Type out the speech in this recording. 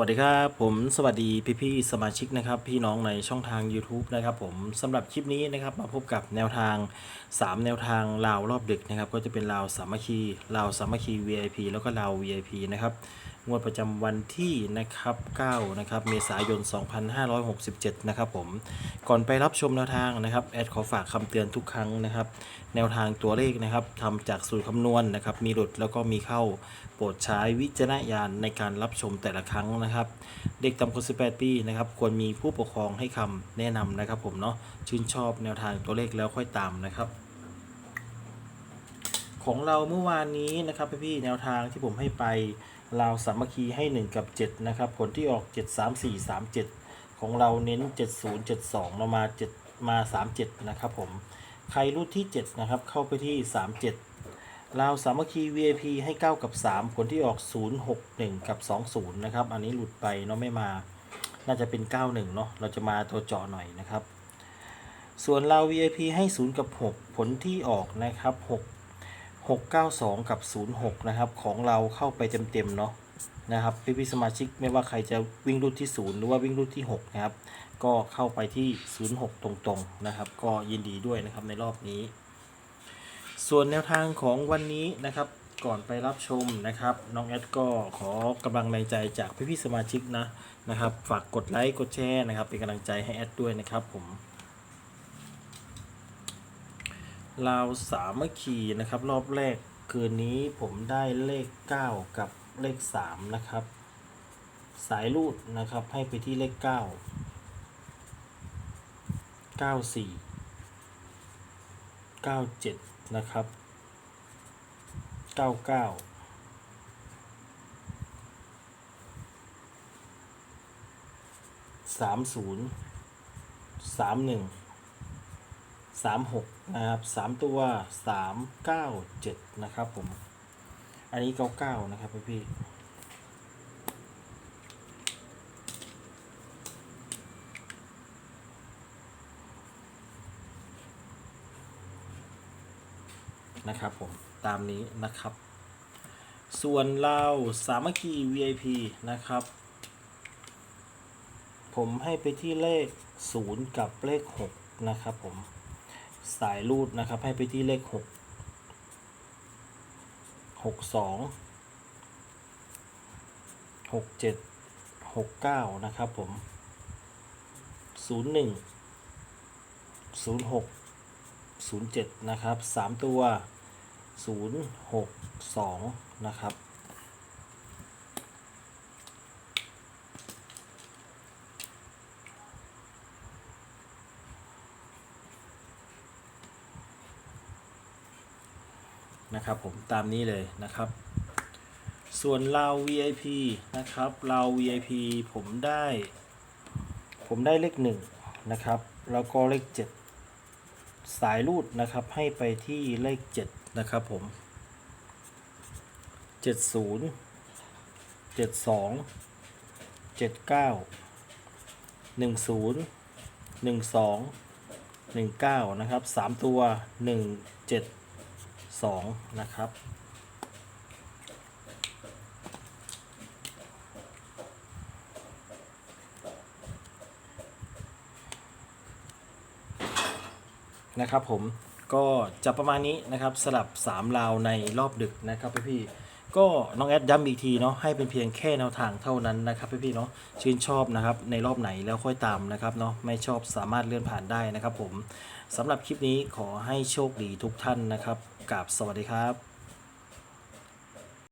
วัสดีครับผมสวัสดีพี่พี่ๆสมาชิกนะครับพี่น้องในช่องทาง YouTube นะครับผมสำหรับคลิปนี้นะครับมาพบกับแนวทาง 3 แนวทางลาวรอบดึกนะครับก็จะเป็นลาวสามัคคีลาวสามัคคี VIP แล้วก็ลาว VIP นะครับ งวดประจำวันที่นะครับ9นะครับเมษายน 2567 นะครับผม ก่อนไปรับชมแนวทางนะครับแอดขอฝากคำเตือนทุกครั้งนะครับ แนวทางตัวเลขนะครับทำจากสูตรคำนวณนะครับ มีหลุดแล้วก็มีเข้าโปรดใช้วิจารณญาณในการรับชมแต่ละครั้งนะครับ เด็กต่ำกว่า18 ปีนะครับควรมีผู้ปกครองให้คำแนะนำนะครับผมเนาะชื่นชอบแนวทางตัวเลขแล้วค่อยตามนะครับของเราเมื่อวานนี้นะครับพี่แนวทางที่ผมให้ไป ลาวสามัคคีให้ 1 กับ 7 นะครับ ผลที่ออก 7 3 4 3 7 ของเราเน้น 70 72เรามา 7 มา 37 นะครับผม ใครรุ่นที่ 7 นะครับ เข้าไปที่ 37 ลาวสามัคคี VIP ให้ 9 กับ 3 ผลที่ออก 061 กับ 20 นะครับ อันนี้หลุดไปเนาะไม่มา น่าจะเป็น 91 เนาะเราจะมาตัวเจาะหน่อยนะครับ ส่วนเรา VIP ให้ 0 กับ 6 ผลที่ออกนะครับ 6 692 กับ 06 นะครับ ของเราเข้าไปเต็มๆเนาะนะครับพี่พี่สมาชิกไม่ว่าใครจะวิ่งรุ่นที่ 0 หรือว่าวิ่งรุ่นที่ 6 นะครับ ก็เข้าไปที่ 06 ตรงๆนะครับ ก็ยินดีด้วยนะครับในรอบนี้ ส่วนแนวทางของวันนี้นะครับก่อนไปรับชมนะครับ น้องแอดก็ขอกำลังแรงใจจากพี่พี่สมาชิกนะนะครับ ฝากกดไลค์กดแชร์นะครับ เป็นกำลังใจให้แอดด้วยนะครับผม ลาวสามัคคีนะครับ รอบแรกคืนนี้ผมได้เลข 9 กับเลข 3 นะครับ สายรูดนะครับให้ไปที่เลข 9 94 97 นะครับ 99 30 31สามห กนะครับสามตัวสามเก้าเจ็ดนะครับผม อันนี้เก้าเก้านะครับพี่พี่นะครับผม ตามนี้นะครับ ส่วนเราสามัคคี VIP นะครับ ผมให้ไปที่เลข 0 กับเลข 6 นะครับผม สายรูดนะครับ ให้ไปที่เลข6 62 67 69นะครับผม01 06 07นะครับ3ตัว062นะครับ นะครับผมตามนี้เลยนะครับ ส่วนเรา VIP นะครับเรา VIP ผมได้ ผมได้เลขหนึ่งนะครับ แล้วก็เลขเจ็ดสายรูดนะครับให้ไปที่เลขเจ็ดนะครับผมเจ็ดศูนย์เจ็ดสองเจ็ดเก้าหนึ่งศูนย์หนึ่งสองหนึ่งเก้านะครับสามตัวหนึ่งเจ็ด สองนะครับ นะครับผมก็จะประมาณนี้นะครับสลับ 3 ราวในรอบดึกนะครับพี่ๆก็น้องแอดย้ำอีกทีเนาะให้เป็นเพียงแค่แนวทางเท่านั้นนะครับพี่ๆเนาะชื่นชอบนะครับในรอบไหนแล้วค่อยตามนะครับเนาะไม่ชอบสามารถเลื่อนผ่านได้นะครับผมสำหรับคลิปนี้ขอให้โชคดีทุกท่านนะครับ กับสวัสดีครับ